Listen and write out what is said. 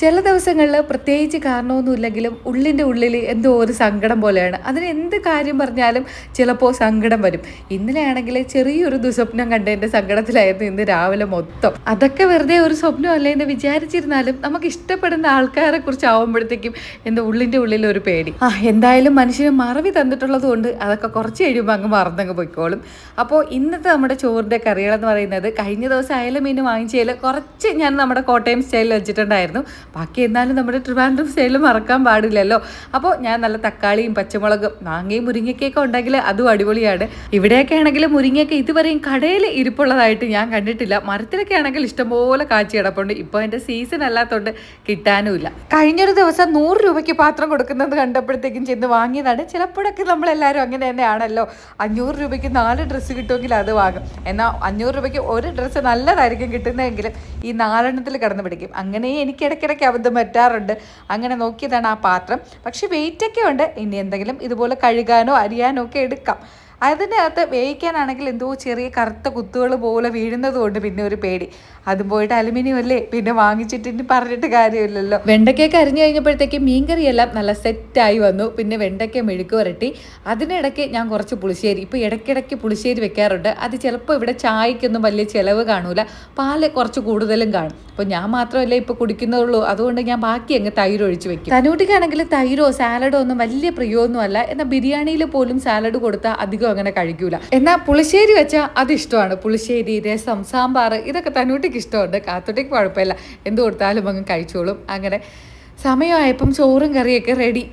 ചില ദിവസങ്ങളിൽ പ്രത്യേകിച്ച് കാരണമൊന്നുമില്ലെങ്കിലും ഉള്ളിന്റെ ഉള്ളിൽ എന്തോ ഒരു സങ്കടം പോലെയാണ്. അതിന് എന്ത് കാര്യം പറഞ്ഞാലും ചിലപ്പോൾ സങ്കടം വരും. ഇന്നലെയാണെങ്കിൽ ചെറിയൊരു ദുസ്വപ്നം കണ്ടതിന്റെ സങ്കടത്തിലായിരുന്നു ഇന്ന് രാവിലെ മൊത്തം. അതൊക്കെ വെറുതെ ഒരു സ്വപ്നമല്ലേ എന്ന് വിചാരിച്ചിരുന്നാലും നമുക്ക് ഇഷ്ടപ്പെടുന്ന ആൾക്കാരെ കുറിച്ച് ആവുമ്പോഴത്തേക്കും എന്റെ ഉള്ളിന്റെ ഉള്ളിൽ ഒരു പേടി. ആ എന്തായാലും മനുഷ്യന് മറവി തന്നിട്ടുള്ളത് കൊണ്ട് അതൊക്കെ കുറച്ച് കഴിയുമ്പോൾ അങ്ങ് മറന്നങ്ങ് പോയിക്കോളും. അപ്പോൾ ഇന്നത്തെ നമ്മുടെ ചോറിന്റെ കറികളെന്ന് പറയുന്നത് കഴിഞ്ഞ ദിവസം അയല മീൻ വാങ്ങിച്ചതിൽ കുറച്ച് ഞാൻ നമ്മുടെ കോട്ടയം സ്റ്റൈലിൽ വെച്ചിട്ടുണ്ടായിരുന്നു. ബാക്കി എന്നാലും നമ്മുടെ ട്രിവാൻഡ്രം സ്റ്റൈലിൽ മറക്കാൻ പാടില്ലല്ലോ. അപ്പോൾ ഞാൻ നല്ല തക്കാളിയും പച്ചമുളകും മാങ്ങയും മുരിങ്ങയ്ക്കൊക്കെ ഉണ്ടെങ്കിൽ അതും അടിപൊളിയാണ്. ഇവിടെയൊക്കെ ആണെങ്കിൽ മുരിങ്ങയ്ക്ക് ഇതുവരെയും കടയിൽ ഇരിപ്പുള്ളതായിട്ട് ഞാൻ കണ്ടിട്ടില്ല. മരത്തിലൊക്കെ ആണെങ്കിൽ ഇഷ്ടംപോലെ കാച്ചി കിടപ്പുണ്ട്. ഇപ്പോൾ അതിന്റെ സീസൺ അല്ലാത്തതുകൊണ്ട് കിട്ടാനുമില്ല. കഴിഞ്ഞൊരു ദിവസം നൂറ് രൂപയ്ക്ക് പാത്രം കൊടുക്കുന്നത് കണ്ടപ്പോഴത്തേക്കും ചെന്ന് വാങ്ങിയതാണ്. ചിലപ്പോഴൊക്കെ നമ്മളെല്ലാവരും അങ്ങനെ തന്നെയാണല്ലോ. അഞ്ഞൂറ് രൂപയ്ക്ക് നാല് ഡ്രസ്സ് കിട്ടുമെങ്കിൽ അത് വാങ്ങും. എന്നാൽ അഞ്ഞൂറ് രൂപയ്ക്ക് ഒരു ഡ്രസ്സ് നല്ലതായിരിക്കും കിട്ടുന്നതെങ്കിലും ഈ നാലെണ്ണത്തിൽ കിടന്ന് പിടിക്കും. അങ്ങനെ എനിക്ക് ഇടയ്ക്കിടയ്ക്ക് അബദ്ധം പറ്റാറുണ്ട് അങ്ങനെ നോക്കിയതാണ് ആ പാത്രം. പക്ഷെ വെയിറ്റൊക്കെ ഉണ്ട്. ഇനി എന്തെങ്കിലും ഇതുപോലെ കഴുകാനോ അരിയാനോ ഒക്കെ എടുക്കാം. അതിനകത്ത് വേവിക്കാനാണെങ്കിൽ എന്തോ ചെറിയ കറുത്ത കുത്തുകൾ പോലെ വീഴുന്നത് കൊണ്ട് പിന്നെ ഒരു പേടി. അതും പോയിട്ട് അലുമിനിയം അല്ലേ പിന്നെ വാങ്ങിച്ചിട്ട് പറഞ്ഞിട്ട് കാര്യമില്ലല്ലോ. വെണ്ടയ്ക്കൊക്കെ അരിഞ്ഞു കഴിഞ്ഞപ്പോഴത്തേക്ക് മീൻകറിയെല്ലാം നല്ല സെറ്റായി വന്നു. പിന്നെ വെണ്ടയ്ക്ക മെഴുക്ക് വരട്ടി. അതിനിടയ്ക്ക് ഞാൻ കുറച്ച് പുളിശ്ശേരി ഇപ്പോൾ ഇടയ്ക്കിടയ്ക്ക് പുളിശ്ശേരി വെക്കാറുണ്ട്. അത് ചിലപ്പോൾ ഇവിടെ ചായക്കൊന്നും വലിയ ചിലവ് കാണൂല. പാൽ കുറച്ച് കൂടുതലും കാണും. അപ്പോൾ ഞാൻ മാത്രമല്ല ഇപ്പോൾ കുടിക്കുന്നതുള്ളൂ. അതുകൊണ്ട് ഞാൻ ബാക്കി അങ്ങ് തൈര് ഒഴിച്ച് വെക്കും. തനൂട്ടിക്കാണെങ്കിൽ തൈരോ സാലഡോ ഒന്നും വലിയ പ്രിയമൊന്നും അല്ല എന്നാൽ ബിരിയാണിയിൽ പോലും സാലഡ് കൊടുത്താൽ അധികം അങ്ങനെ കഴിക്കൂല. എന്നാൽ പുളിശ്ശേരി വെച്ചാൽ അത് ഇഷ്ടമാണ്. പുളിശ്ശേരി രസം സാമ്പാർ ഇതൊക്കെ തന്നൂട്ടിക്ക് ഇഷ്ടമുണ്ട്. കാത്തോട്ടിക്ക് കുഴപ്പമില്ല. എന്ത് കൊടുത്താലും അങ്ങ് കഴിച്ചോളും. അങ്ങനെ സമയമായപ്പം ചോറും കറിയൊക്കെ റെഡി